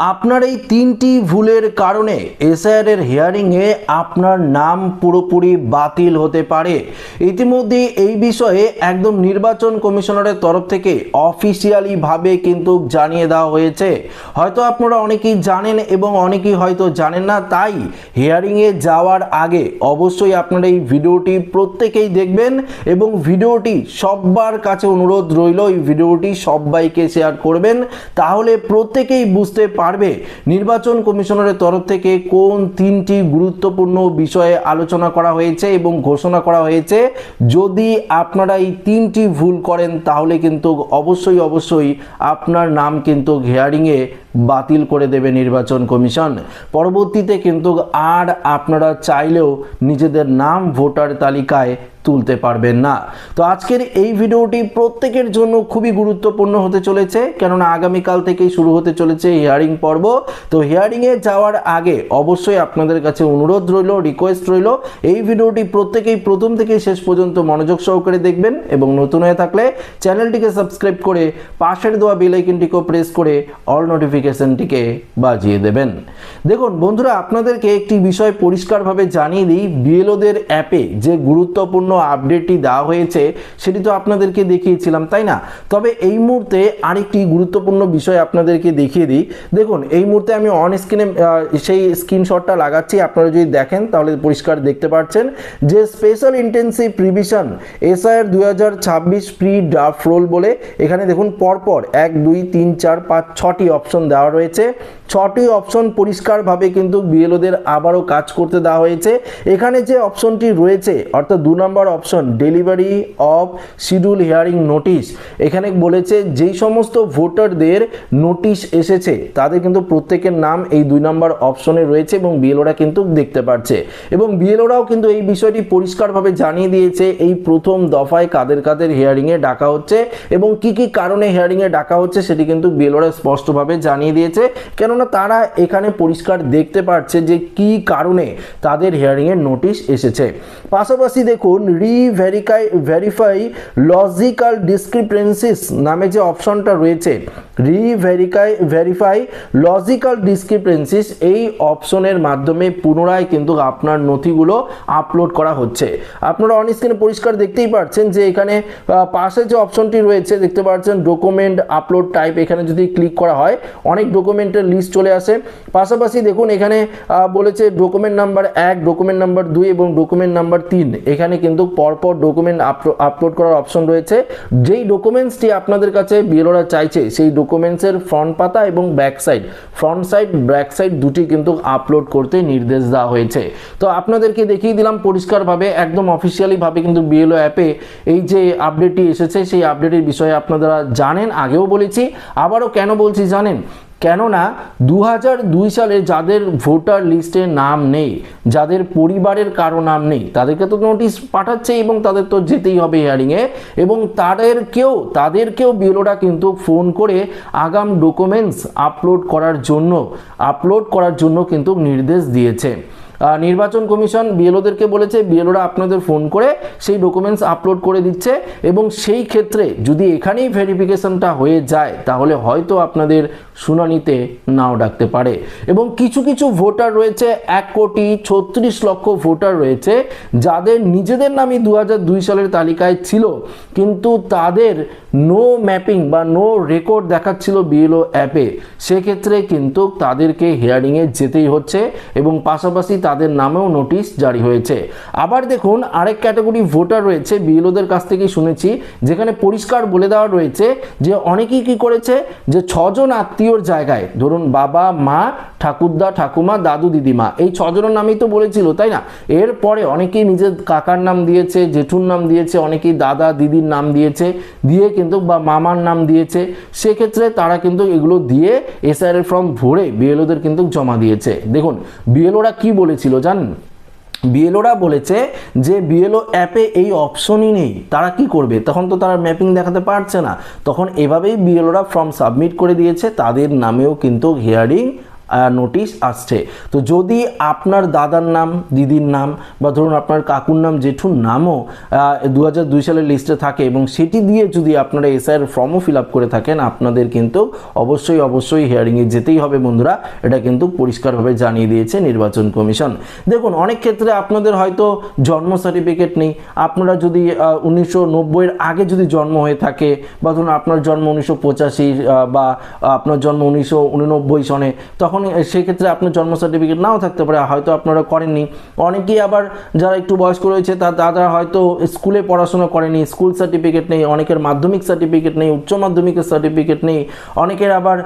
আপনার এই তিনটি ভুলের কারণে এসআইআর এর হিয়ারিংয়ে আপনার নাম পুরোপুরি বাতিল হতে পারে। ইতিমধ্যে এই বিষয়ে একদম নির্বাচন কমিশনারের তরফ থেকে অফিসিয়ালি ভাবে কিন্তু জানিয়ে দেওয়া হয়েছে। হয়তো আপনারা অনেকেই জানেন এবং অনেকেই হয়তো জানেন না, তাই হিয়ারিংয়ে যাওয়ার আগে অবশ্যই আপনারা এই ভিডিওটি প্রত্যেকেই দেখবেন এবং ভিডিওটি সবার কাছে অনুরোধ রইল, এই ভিডিওটি সবাইকে শেয়ার করবেন। তাহলে প্রত্যেকেই বুঝতে পারবে? নির্বাচন কমিশনারের তরফ থেকে কোন তিনটি গুরুত্বপূর্ণ বিষয়ে আলোচনা করা হয়েছে এবং ঘোষণা করা হয়েছে? যদি আপনারা এই তিনটি ভুল করেন, তাহলে কিন্তু অবশ্যই অবশ্যই আপনার নাম কিন্তু হিয়ারিংয়ে বাতিল করে দেবে নির্বাচন কমিশন। পরবর্তীতে কিন্তু আর আপনারা চাইলেও নিজেদের নাম, ভোটার তালিকায় তুলতে পারবেন না। তো আজকের এই ভিডিওটি প্রত্যেকের জন্য খুবই গুরুত্বপূর্ণ হতে চলেছে, কেননা আগামীকাল থেকেই শুরু হতে চলেছে হিয়ারিং পর্ব। তো হিয়ারিংয়ে যাওয়ার আগে অবশ্যই আপনাদের কাছে অনুরোধ রইল রিকোয়েস্ট রইল, এই ভিডিওটি প্রত্যেকেই প্রথম থেকে শেষ পর্যন্ত মনোযোগ সহকারে দেখবেন এবং নতুন হয়ে থাকলে চ্যানেলটিকে সাবস্ক্রাইব করে পাশের দেওয়া বেল আইকনটিকেও প্রেস করে অল নোটিফিকেশনটিকে বাজিয়ে দেবেন। দেখুন বন্ধুরা, আপনাদেরকে একটি বিষয় পরিষ্কারভাবে জানিয়ে দিই বিএলওদের অ্যাপে যে গুরুত্বপূর্ণ আপডেটটি দেওয়া হয়েছে, সেটি তো আপনাদেরকে দেখিয়েছিলাম, তাই না? তবে এই মুহূর্তে আরেকটি গুরুত্বপূর্ণ বিষয় আপনাদেরকে দেখিয়ে দিই। দেখুন, এই মুহূর্তে আমি অন স্ক্রিনে সেই স্ক্রিনশটটা লাগাচ্ছি, আপনারা যদি দেখেন, তাহলে পরিষ্কার দেখতে পাচ্ছেন যে স্পেশাল ইন্টেন্সিভ প্রিভিশন এসআইআর দুই হাজার ছাব্বিশ প্রি ড্রাফট রোল বলে, এখানে দেখুন, পরপর এক, দুই, তিন, চার, পাঁচ, ছটি অপশন দেওয়া রয়েছে। ছটি অপশন পরিষ্কারভাবে কিন্তু বিএলওদের আবারও কাজ করতে দেওয়া হয়েছে। এখানে যে অপশনটি রয়েছে, অর্থাৎ দু নম্বর option delivery of schedule hearing notice এখানে বলেছে, যেই সমস্ত ভোটারদের নোটিশ এসেছে, তাদের কিন্তু প্রত্যেকের নাম এই দুই নম্বর অপশনে রয়েছে এবং বিএলওরা কিন্তু দেখতে পাচ্ছে এবং বিএলওরাও কিন্তু এই বিষয়টি পরিষ্কারভাবে জানিয়ে দিয়েছে, এই প্রথম দফায় কাদের কাদের হিয়ারিংয়ে ডাকা হচ্ছে এবং কি কি কারণে হিয়ারিংয়ে ডাকা হচ্ছে সেটি কিন্তু বিএলওরা স্পষ্টভাবে জানিয়ে দিয়েছে। কেননা তারা এখানে পরিষ্কার দেখতে পাচ্ছে যে কি কারণে তাদের হিয়ারিংয়ের নোটিশ এসেছে। পাশাপাশি দেখুন রিভেরিকাই ভেরিফাই লজিক্যাল ডিসক্রিপেন্সিস নামে যে অপশনটা রয়েছে রিভেরিকাই ভেরিফাই লজিক্যাল ডিসক্রিপেন্সিস এই অপশনের মাধ্যমে পুনরায় কিন্তু আপনার নথিগুলো আপলোড করা হচ্ছে। আপনারা অন স্ক্রিনে পরিষ্কার দেখতেই পাচ্ছেন যে এখানে পাশে যে অপশনটি রয়েছে, দেখতে পাচ্ছেন ডকুমেন্ট আপলোড টাইপ এখানে যদি ক্লিক করা হয়, অনেক ডকুমেন্টের লিস্ট চলে আসে। পাশাপাশি দেখুন এখানে বলেছে ডকুমেন্ট নাম্বার এক ডকুমেন্ট নাম্বার দুই এবং ডকুমেন্ট নাম্বার তিন, এখানে কিন্তু পরপর ডকুমেন্ট আপলোড করার অপশন রয়েছে। যেই ডকুমেন্টসটি আপনাদের কাছে বিএলওরা চাইছে, সেই ডকুমেন্টসের ফ্রন্ট পাতা এবং back side front side back side দুটি কিন্তু আপলোড করতে নির্দেশ দেওয়া হয়েছে। তো আপনাদেরকে দেখিয়ে দিলাম পরিষ্কারভাবে, একদম অফিসিয়ালিভাবে কিন্তু বিএলও অ্যাপে এই যে আপডেটটি এসেছে, সেই আপডেটের বিষয়ে আপনারা জানেন, আগেও বলেছি, আবারও কেন বলছি জানেন? কেননা দু দুই সালে যাদের ভোটার লিস্টে নাম নেই, যাদের পরিবারের কারও নাম নেই, তাদেরকে তো নোটিশ পাঠাচ্ছে এবং তাদের তো যেতেই হবে হিয়ারিংয়ে এবং তাদেরকেও তাদেরকেও বিএলওরা কিন্তু ফোন করে আগাম ডকুমেন্টস আপলোড করার জন্য আপলোড করার জন্য কিন্তু নির্দেশ দিয়েছে। নির্বাচন কমিশন বিএলওদেরকে বলেছে, বিএলওরা আপনাদের ফোন করে সেই ডকুমেন্টস আপলোড করে দিচ্ছে এবং সেই ক্ষেত্রে যদি এখানেই ভেরিফিকেশনটা হয়ে যায়, তাহলে হয়তো আপনাদের শুনানিতে নাও ডাকতে পারে। এবং কিছু কিছু ভোটার রয়েছে, এক কোটি ছত্রিশ লক্ষ ভোটার রয়েছে, যাদের নিজেদের নামই দু সালের তালিকায় ছিল, কিন্তু তাদের নো ম্যাপিং বা নো রেকর্ড দেখাচ্ছিল বিএলও অ্যাপে। সেক্ষেত্রে কিন্তু তাদেরকে হিয়ারিংয়ে যেতেই হচ্ছে এবং পাশাপাশি তাদের নামেও নোটিশ জারি হয়েছে। আবার দেখুন, আরেক ক্যাটাগরি ভোটার রয়েছে, বিএলওদের কাছ থেকেই শুনেছি, যেখানে পরিষ্কার বলে দেওয়া রয়েছে যে অনেকেই কি করেছে, যে ছজন আত্মীয়র জায়গায়। ধরুন বাবা, মা, ঠাকুরদা, ঠাকুমা, দাদু, দিদিমা, এই ছজনের নামই তো বলেছিল, তাই না? এরপরে অনেকেই নিজের কাকার নাম দিয়েছে, জেঠুর নাম দিয়েছে, অনেকেই দাদা, দিদির নাম দিয়েছে, দিয়ে কিন্তু বা মামার নাম দিয়েছে। সেক্ষেত্রে তারা কিন্তু এগুলো দিয়ে এসআর ফর্ম ভরে বিএলওদের কিন্তু জমা দিয়েছে। দেখুন বিএলওরা কি বলেছিল জানেন? বিএলওরা বলেছে যে বিএলও অ্যাপে এই অপশনই নেই। তারা কি করবে? তখন তো তারা ম্যাপিং দেখাতে পারছে না। তখন এভাবেই বিএলওরা ফর্ম সাবমিট করে দিয়েছে। তাদের নামেও কিন্তু হিয়ারিং নোটিশ আসছে। তো যদি আপনার দাদার নাম, দিদির নাম বা ধরুন আপনার কাকুর নাম, জেঠুর নামও দু দুই সালের লিস্টে থাকে এবং সেটি দিয়ে যদি আপনারা এসআইয়ের ফর্মও ফিল আপ করে থাকেন, আপনাদের কিন্তু অবশ্যই অবশ্যই হিয়ারিংয়ে যেতেই হবে বন্ধুরা। এটা কিন্তু পরিষ্কারভাবে জানিয়ে দিয়েছে নির্বাচন কমিশন। দেখুন, অনেক ক্ষেত্রে আপনাদের হয়তো জন্ম সার্টিফিকেট নেই। আপনারা যদি উনিশশো নব্বইয়ের আগে যদি জন্ম হয়ে থাকে বা ধরুন আপনার জন্ম উনিশশো পঁচাশি বা আপনার জন্ম উনিশশো উননব্বই সনে, তখন সেক্ষেত্রে আপনার জন্ম সার্টিফিকেট নাও থাকতে পারে হয়তো আপনারা করেননি। অনেকেই আবার যারা একটু বয়স্ক রয়েছে তারা হয়তো স্কুলে পড়াশোনা করেনি স্কুল সার্টিফিকেট নেই অনেকের মাধ্যমিক সার্টিফিকেট নেই উচ্চ মাধ্যমিকের সার্টিফিকেট নেই অনেকের আবার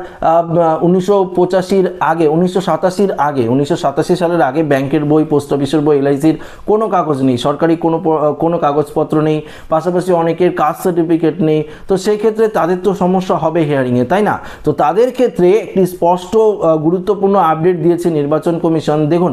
উনিশশো পঁচাশির আগে উনিশশো সাতাশির আগে উনিশশো সাতাশি সালের আগে ব্যাংকের বই পোস্ট অফিসের বই এলআইসির কোনো কাগজ নেই সরকারি কোনো কোনো কাগজপত্র নেই পাশাপাশি অনেকের কাস্ট সার্টিফিকেট নেই তো সেই ক্ষেত্রে তাদের তো সমস্যা হবে হিয়ারিংয়ে তাই না? তো তাদের ক্ষেত্রে একটি স্পষ্ট আহ, গুরুত্বপূর্ণ আপডেট দিয়েছে নির্বাচন কমিশন। দেখুন,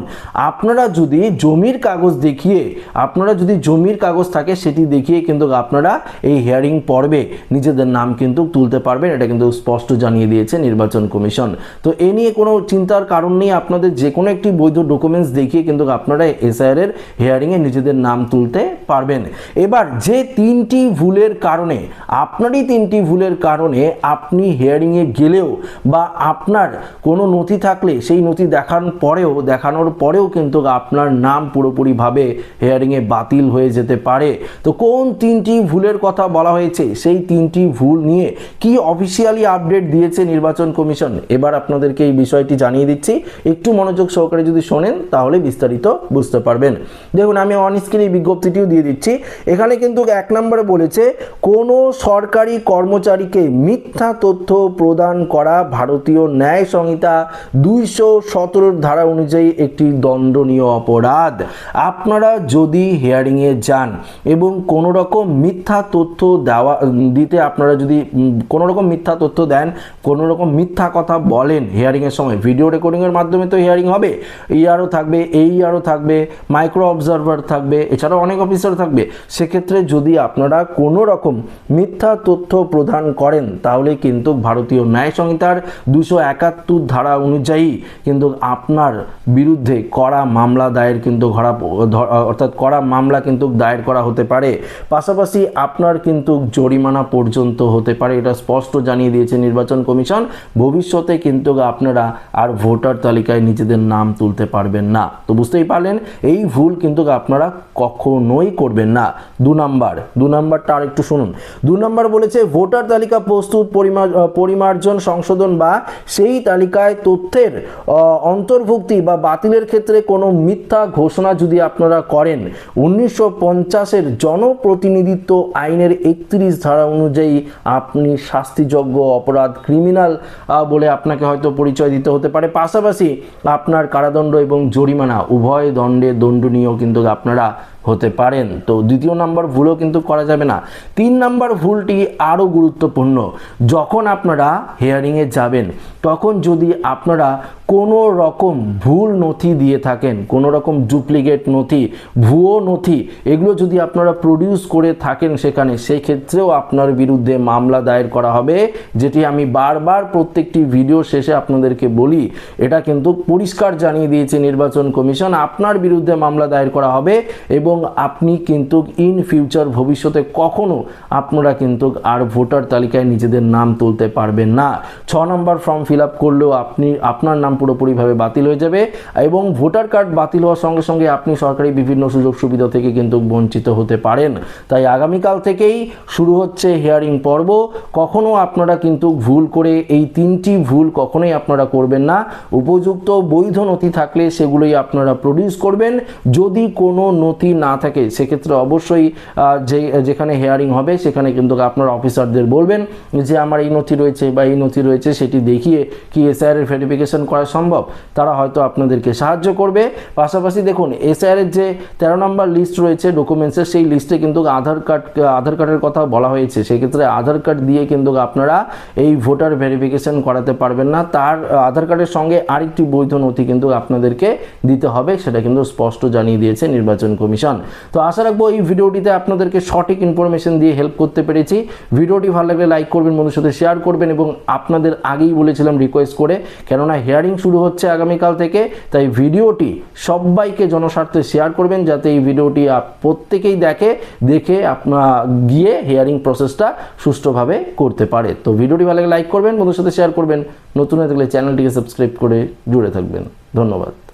আপনারা যদি জমির কাগজ দেখিয়ে, আপনারা যদি জমির কাগজ থাকে সেটি দেখিয়ে কিন্তু আপনারা এই হিয়ারিং পর্বে নিজেদের নাম কিন্তু তুলতে পারবেন। এটা কিন্তু স্পষ্ট জানিয়ে দিয়েছে নির্বাচন কমিশন। তো এ নিয়ে কোনো চিন্তার কারণ নেই। আপনাদের যে কোনো একটি বৈধ ডকুমেন্টস দেখিয়ে কিন্তু আপনারা এসআইআর এর হিয়ারিংয়ে নিজেদের নাম তুলতে পারবেন। এবার যে তিনটি ভুলের কারণে, আপনারই তিনটি ভুলের কারণে আপনি হিয়ারিংয়ে গেলেও বা আপনার কোনো নথি থাকলে সেই নথি দেখানোর পরেও দেখানোর পরেও কিন্তু আপনার নাম পুরোপুরিভাবে হেয়ারিংয়ে বাতিল হয়ে যেতে পারে। তো কোন তিনটি ভুলের কথা বলা হয়েছে, সেই তিনটি ভুল নিয়ে কি অফিসিয়ালি আপডেট দিয়েছে নির্বাচন কমিশন? এবার আপনাদেরকে এই বিষয়টি জানিয়ে দিচ্ছি। একটু মনোযোগ সহকারে যদি শোনেন, তাহলে বিস্তারিত বুঝতে পারবেন। দেখুন, আমি অন স্ক্রিন এই বিজ্ঞপ্তিটিও দিয়ে দিচ্ছি। এখানে কিন্তু এক নম্বরে বলেছে, কোনো সরকারি কর্মচারীকে মিথ্যা তথ্য প্রদান করা ভারতীয় ন্যায় সংহিতা দুইশো সতেরোর ধারা অনুযায়ী একটি দণ্ডনীয় অপরাধ। আপনারা যদি হিয়ারিংয়ে যান এবং কোনো রকম মিথ্যা তথ্য দেওয়া দিতে আপনারা যদি উম, কোনো রকম মিথ্যা তথ্য দেন কোনো রকম মিথ্যা কথা বলেন হিয়ারিংয়ের সময় ভিডিও রেকর্ডিংয়ের মাধ্যমে তো হিয়ারিং হবে। ইআরও থাকবে এই আরও থাকবে মাইক্রো অবজারভার থাকবে এছাড়াও অনেক অফিসার থাকবে। সেক্ষেত্রে যদি আপনারা কোনো রকম মিথ্যা তথ্য প্রদান করেন তাহলে কিন্তু ভারতীয় ন্যায় সংহিতার দুশো একাত্তর ধারা অনুযায়ী কিন্তু আপনার বিরুদ্ধে কড়া মামলা দায়ের কিন্তু ঘরা অর্থাৎ কড়া মামলা কিন্তু দায়ের করা হতে পারে। পাশাপাশি আপনার কিন্তু জরিমানা পর্যন্ত হতে পারে, এটা স্পষ্ট জানিয়ে দিয়েছে নির্বাচন কমিশন। ভবিষ্যতে কিন্তু আপনারা আর ভোটার তালিকায় নিজেদের নাম তুলতে পারবেন না। তো বুঝতেই পারলেন, এই ভুল কিন্তু আপনারা কখনোই করবেন না। দু নাম্বার, দু নাম্বারটা আর একটু শুনুন। দু নাম্বার বলেছে, ভোটার তালিকা প্রস্তুত পরিমা- পরিমার্জন, সংশোধন বা সেই তালিকায় তথ্যের অন্তর্ভুক্তি বা বাতিলের ক্ষেত্রে কোনো মিথ্যা ঘোষণা যদি আপনারা করেন, উনিশশো পঞ্চাশের জনপ্রতিনিধিত্ব আইনের একত্রিশ ধারা অনুযায়ী আপনি শাস্তিযোগ্য অপরাধ ক্রিমিনাল বলে আপনাকে হয়তো পরিচয় দিতে হতে পারে। পাশাপাশি আপনার কারাদণ্ড এবং জরিমানা উভয় দণ্ডে দণ্ডনীয় কিন্তু আপনারা হতে পারেন। তো দ্বিতীয় নাম্বার ভুলও কিন্তু করা যাবে না। তিন নাম্বার ভুলটি আরও গুরুত্বপূর্ণ। যখন আপনারা হেয়ারিংয়ে যাবেন, তখন যদি আপনারা কোনো রকম ভুল নথি দিয়ে থাকেন, কোনো রকম ডুপ্লিকেট নথি, ভুয়ো নথি, এগুলো যদি আপনারা প্রডিউস করে থাকেন সেখানে সেই ক্ষেত্রেও আপনার বিরুদ্ধে মামলা দায়ের করা হবে, যেটি আমি বারবার প্রত্যেকটি ভিডিও শেষে আপনাদেরকে বলি। এটা কিন্তু পরিষ্কার জানিয়ে দিয়েছে নির্বাচন কমিশন। আপনার বিরুদ্ধে মামলা দায়ের করা হবে এবং আপনি কিন্তু ইন ফিউচার ভবিষ্যতে কখনো আপনারা কিন্তু আর ভোটার তালিকায় নিজেদের নাম তুলতে পারবেন না। ছ নম্বর ফর্ম ফিল আপ করলেও আপনি, আপনার নাম পুরোপুরিভাবে বাতিল হয়ে যাবে এবং ভোটার কার্ড বাতিল হওয়ার সঙ্গে সঙ্গে আপনি সরকারি বিভিন্ন সুযোগ সুবিধা থেকে কিন্তু বঞ্চিত হতে পারেন। তাই আগামীকাল থেকেই শুরু হচ্ছে হিয়ারিং পর্ব। কখনো আপনারা কিন্তু ভুল করে এই তিনটি ভুল কখনোই আপনারা করবেন না। উপযুক্ত বৈধ নথি থাকলে সেগুলোই আপনারা প্রডিউস করবেন। যদি কোনো নথি না থাকে, সেক্ষেত্রে অবশ্যই যে, যেখানে হেয়ারিং হবে, সেখানে কিন্তু আপনার অফিসারদের বলবেন যে, আমার এই নথি রয়েছে বা এই নথি রয়েছে, সেটি দেখিয়ে কি এসআইআর এর ভেরিফিকেশন করা সম্ভব? তারা হয়তো আপনাদেরকে সাহায্য করবে। পাশাপাশি দেখুন এসআইআর এর যে তেরো নম্বর লিস্ট রয়েছে ডকুমেন্টসের সেই লিস্টে কিন্তু আধার কার্ড, আধার কার্ডের কথা বলা হয়েছে। সেই ক্ষেত্রে আধার কার্ড দিয়ে কিন্তু আপনারা এই ভোটার ভেরিফিকেশন করাতে পারবেন না। তার, আধার কার্ডের সঙ্গে আরেকটি বৈধ নথি কিন্তু আপনাদেরকে দিতে হবে, সেটা কিন্তু স্পষ্ট জানিয়ে দিয়েছে নির্বাচন কমিশন। চান। তো আশা রাখব এই ভিডিওটিতে আপনাদেরকে সঠিক ইনফরমেশন দিয়ে হেল্প করতে পেরেছি। ভিডিওটি ভালো লাগলে লাইক করবেন বন্ধুর সাথে শেয়ার করবেন এবং আপনাদের আগেই বলেছিলাম রিকোয়েস্ট করে। কেননা হিয়ারিং শুরু হচ্ছে আগামীকাল থেকে, তাই ভিডিওটি সবাইকে জনস্বার্থে শেয়ার করবেন যাতে এই ভিডিওটি প্রত্যেকেই দেখে দেখে আপনার গিয়ে হিয়ারিং প্রসেসটা সুষ্ঠুভাবে করতে পারে। তো ভিডিওটি ভালো লাগলে লাইক করবেন বন্ধুর সাথে শেয়ার করবেন। নতুন হয়ে থাকলে চ্যানেলটিকে সাবস্ক্রাইব করে জুড়ে থাকবেন। ধন্যবাদ।